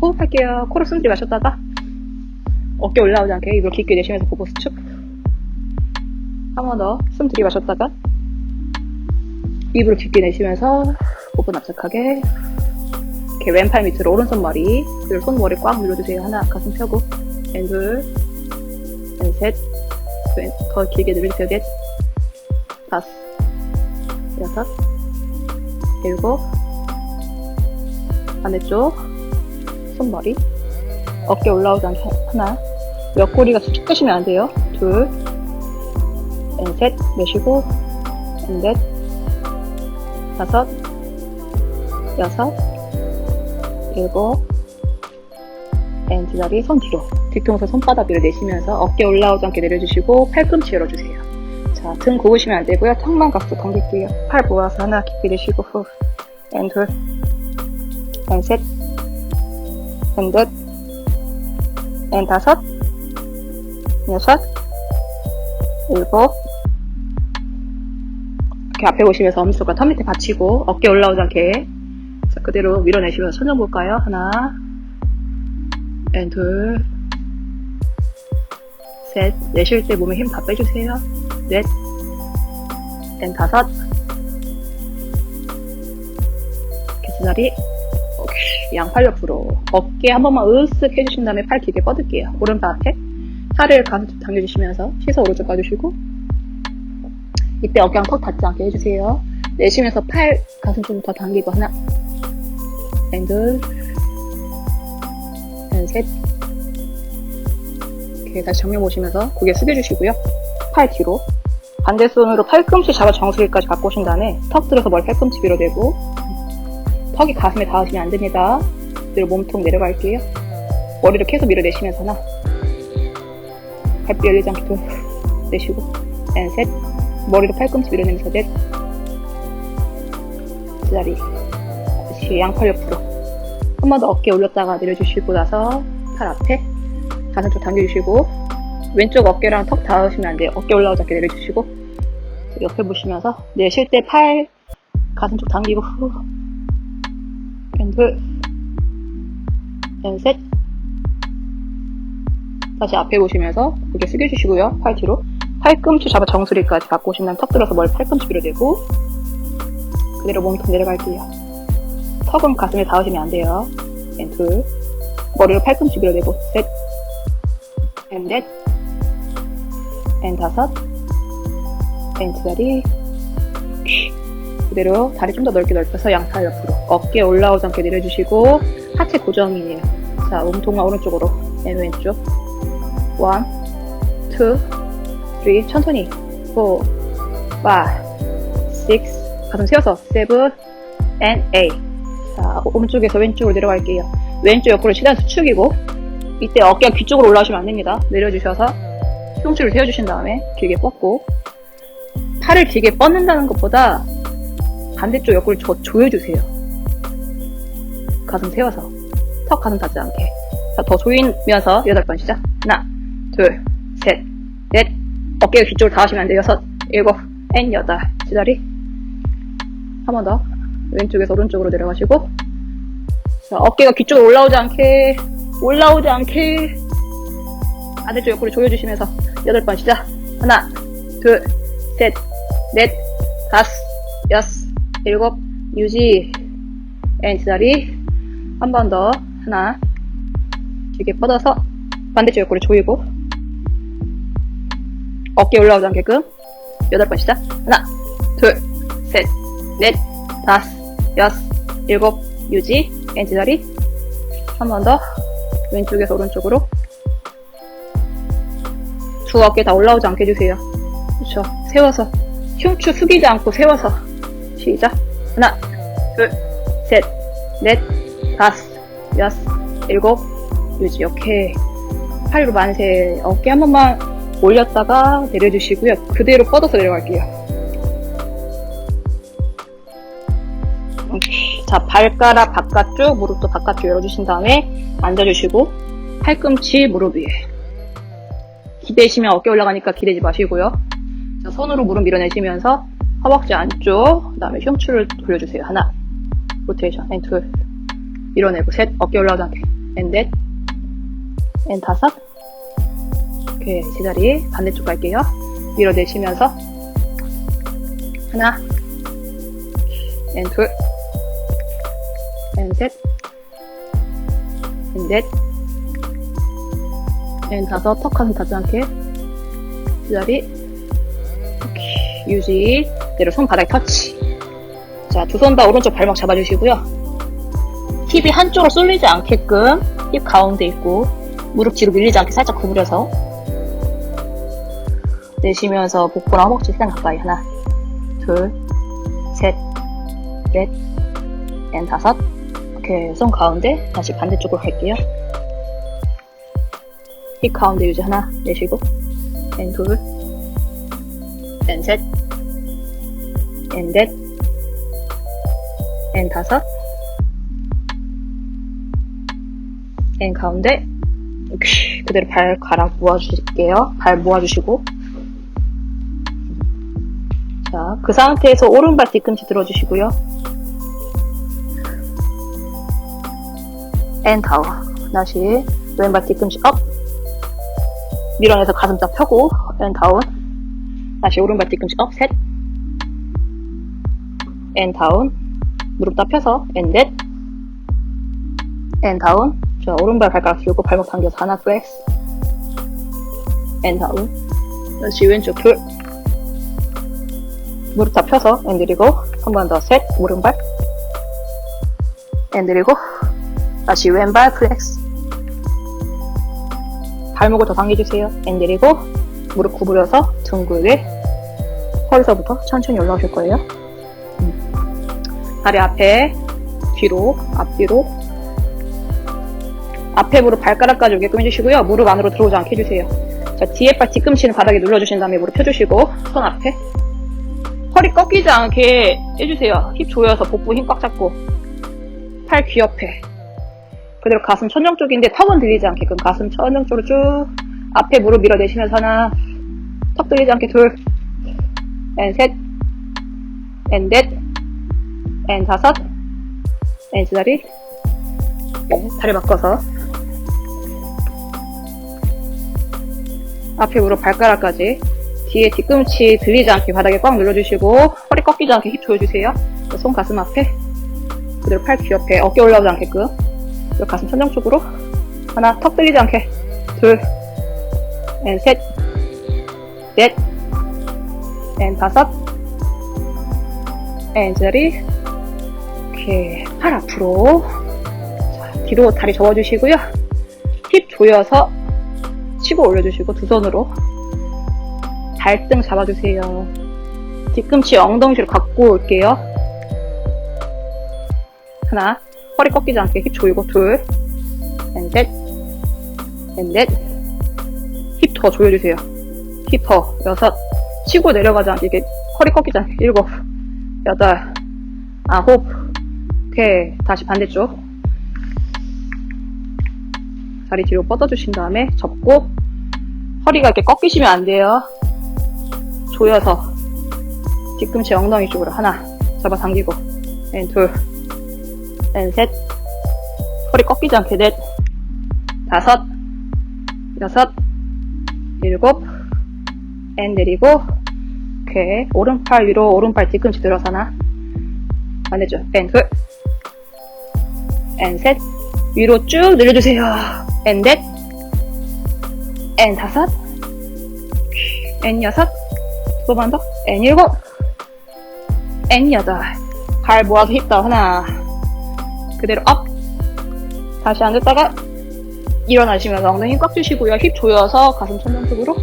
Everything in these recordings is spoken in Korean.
호흡할게요. 코로 숨 들이마셨다가 어깨 올라오지 않게 입으로 깊게 내쉬면서 보고 수축. 한 번 더 숨 들이마셨다가 입으로 깊게 내쉬면서 복부 납작하게 이렇게 왼팔 밑으로 오른손 머리 손머리 꽉 눌러주세요. 하나 가슴 펴고 앤둘 앤셋 왼- 더 길게 늘려주세요. 넷 다섯 여섯 일곱 반대쪽 손머리? 어깨 올라오지 않게 하나. 옆구리가 쭉 끄시면 안 돼요. 둘. 앤셋. 내쉬고. 앤넷. 다섯. 여섯. 일곱. 앤 제자리 손 뒤로. 뒤통수 손바닥 위로 내쉬면서 어깨 올라오지 않게 내려주시고 팔꿈치 열어주세요. 자, 등 굽으시면 안 되고요. 턱만 각도 당길게요. 팔 모아서 하나 깊게 내쉬고. 후. 앤 둘, 앤 셋, 앤 넷, 앤 다섯, 여섯, 일곱. 이렇게 앞에 보시면서 엄지손가락 턱 밑에 받치고 어깨 올라오지 않게 자, 그대로 밀어내시면서 천정 볼까요? 하나, 앤 둘, 셋. 내쉴 때 몸에 힘 다 빼주세요. 넷, 앤 다섯. 이렇게 제자리. 양팔 옆으로. 어깨 한 번만 으쓱 해주신 다음에 팔 길게 뻗을게요. 오른팔 앞에. 팔을 쪽 당겨주시면서 시선 오른쪽 가주시고. 이때 어깨랑 턱 닿지 않게 해주세요. 내쉬면서 팔 가슴 좀 더 당기고 하나. 앤 둘. 앤 셋. 이렇게 다시 정면 보시면서 고개 숙여주시고요. 팔 뒤로. 반대 손으로 팔꿈치 잡아 정수리까지 갖고 오신 다음에 턱 들어서 머리 팔꿈치 밀어대고 턱이 가슴에 닿으시면 안 됩니다. 그대로 몸통 내려갈게요. 머리를 계속 밀어내시면서 하나. 갈비 열리지 않게 둘 내쉬고. 앤 셋. 머리로 팔꿈치 밀어내면서 넷. 제자리. 다시 양팔 옆으로. 한 번 더 어깨 올렸다가 내려주시고 나서 팔 앞에 가슴 쪽 당겨주시고 왼쪽 어깨랑 턱 닿으시면 안 돼요. 어깨 올라오지 않게 내려주시고. 옆에 보시면서 내쉴 때 팔 가슴 쪽 당기고. 후 앤둘. 앤셋. 다시 앞에 보시면서 고개 숙여주시고요. 팔 뒤로. 팔꿈치 잡아 정수리까지 갖고 오신 다음 턱 들어서 머리 팔꿈치 밀어대고 그대로 몸통 내려갈게요. 턱은 가슴에 닿으시면 안 돼요. 앤 둘. 머리로 팔꿈치 밀어대고 셋. 앤 넷. 앤 다섯. 앤 두 다리 그대로 다리 좀 더 넓게 넓혀서 양팔 옆으로 어깨 올라오지 않게 내려주시고 하체 고정이에요 자 몸통만 오른쪽으로. 앤 왼쪽. 원, 투, 쓰리. 천천히. 포, 파, 식스. 가슴 세워서 세븐 앤 에잇. 자 오른쪽에서 왼쪽으로 내려갈게요. 왼쪽 옆으로 최대한 수축이고 이때 어깨가 귀 쪽으로 올라오시면 안 됩니다. 내려주셔서 흉추를 세워주신 다음에 길게 뻗고 팔을 길게 뻗는다는 것보다 반대쪽 옆구리 저 조여주세요. 가슴 세워서. 턱 가슴 닿지 않게. 자, 더 조이면서 여덟 번 시작. 하나 둘 셋 넷. 어깨가 뒤쪽으로 닿으시면 안 돼요. 여섯 일곱 앤 여덟. 제자리. 한 번 더. 왼쪽에서 오른쪽으로 내려가시고. 자, 어깨가 귀 쪽으로 올라오지 않게. 올라오지 않게. 반대쪽 옆구리 조여주시면서 여덟 번 시작. 하나, 둘, 셋, 넷, 다섯, 여섯, 일곱, 유지. 앤 제자리. 한 번 더. 하나. 길게 뻗어서 반대쪽 옆구리 조이고. 어깨 올라오지 않게끔. 여덟 번 시작. 하나, 둘, 셋, 넷, 다섯, 여섯, 일곱, 유지. 앤 제자리. 한 번 더. 왼쪽에서 오른쪽으로. 두 어깨 다 올라오지 않게 해주세요. 그렇죠. 세워서 흉추 숙이지 않고 세워서 시작. 하나, 둘, 셋, 넷, 다섯, 여섯, 일곱, 유지. 오케이. 팔로 만세. 어깨 한 번만 올렸다가 내려주시고요. 그대로 뻗어서 내려갈게요. 오케이. 자, 발가락 바깥쪽, 무릎도 바깥쪽 열어주신 다음에 앉아주시고 팔꿈치 무릎 위에. 기대시면 어깨 올라가니까 기대지 마시고요. 자, 손으로 무릎 밀어내시면서 허벅지 안쪽, 그 다음에 흉추를 돌려주세요. 하나, 로테이션, 앤 둘, 밀어내고. 셋, 어깨 올라가지 않게. and 넷, and 다섯. 오케이, 제자리 반대쪽 갈게요. 밀어내시면서. 하나, and 둘, and 셋, and 넷, and 다섯. 턱 가슴 닿지 않게. 제자리. 유지. 그대로 손바닥 터치. 자, 두 손 다 오른쪽 발목 잡아주시고요. 힙이 한쪽으로 쏠리지 않게끔 힙 가운데 있고 무릎 뒤로 밀리지 않게 살짝 구부려서 내쉬면서 복부랑 허벅지 세상 가까이 하나 둘 셋 넷 앤 다섯 오케이 손 가운데 다시 반대쪽으로 갈게요 힙 가운데 유지 하나 내쉬고 앤 둘 앤 셋 앤넷앤 다섯. 앤 가운데 그대로 발가락 모아주실게요. 발 모아주시고. 자, 그 상태에서 오른발 뒤꿈치 들어주시고요. 앤 다운 다시 왼발 뒤꿈치 업 밀어내서 가슴 쫙 펴고. 앤 다운 다시 오른발 뒤꿈치 업 셋 앤 다운 무릎 다 펴서 앤넷 앤 다운 자, 오른발 발가락 들고 발목 당겨서 하나 플렉스 앤 다운 다시 왼쪽 둘 무릎 다 펴서 앤 들이고 한 번 더 셋 오른발. 앤 들이고 다시 왼발 플렉스 발목을 더 당겨주세요. 앤 들이고 무릎 구부려서 둥글게 허리서부터 천천히 올라오실 거예요. 음. 다리 앞에 뒤로 앞뒤로 앞에 무릎 발가락까지 오게끔 해주시고요. 무릎 안으로 들어오지 않게 해주세요. 자, 뒤에 팔 뒤꿈치는 바닥에 눌러주신 다음에 무릎 펴주시고 손 앞에 허리 꺾이지 않게 해주세요. 힙 조여서 복부 힘 꽉 잡고 팔 귀 옆에 그대로 가슴 천정 쪽인데 턱은 들리지 않게끔 가슴 천정 쪽으로 쭉 앞에 무릎 밀어내시면서 하나 턱 들리지 않게 둘 앤 셋, 앤 넷, 앤 다섯, 앤 제자리. 네, 다리 바꿔서. 앞에 무릎 발가락까지. 뒤에 뒤꿈치 들리지 않게 바닥에 꽉 눌러주시고 허리 꺾이지 않게 힙 조여주세요. 손 가슴 앞에. 그대로 팔 귀 옆에 어깨 올라오지 않게끔. 가슴 천정 쪽으로. 하나 턱 들리지 않게. 둘 앤 셋 넷 앤 다섯 앤 제자리 오케이 팔 앞으로. 뒤로 다리 접어주시고요. 힙 조여서 치고 올려주시고 두 손으로. 발등 잡아주세요. 뒤꿈치 엉덩이 뒤로 갖고 올게요. 하나, 허리 꺾이지 않게 힙 조이고 둘, 앤셋, 앤넷, 힙 더 조여주세요. 힙 더, 여섯, 치고 내려가지 않게 이게 허리 꺾이지 않게. 일곱, 여덟, 아홉, 오케이, 다시 반대쪽. 다리 뒤로 뻗어주신 다음에 접고 허리가 이렇게 꺾이시면 안 돼요. 조여서. 뒤꿈치 엉덩이 쪽으로 하나 잡아 당기고. 앤 둘, 앤 셋, 허리 꺾이지 않게 넷, 다섯, 여섯, 일곱, 앤 내리고. 오케이. 오른팔 위로 오른팔 뒤꿈치 들어서 하나. 반대쪽. 앤 둘, 앤 셋, 위로 쭉 늘려주세요. 앤 넷, 앤 다섯, 앤 여섯, 두번 더, 앤 일곱, 앤 여덟. 발 모아서 힙다 하나. 그대로 업. 다시 앉았다가 일어나시면서 엉덩이 힘꽉 주시고요. 힙 조여서 가슴 천장 쪽으로.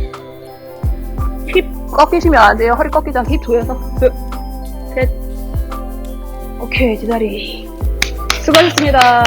힙 꺾이시면 안 돼요. 허리 꺾이지 않게 힙 조여서. 둘, 셋. 오케이, 제자리. 수고하셨습니다.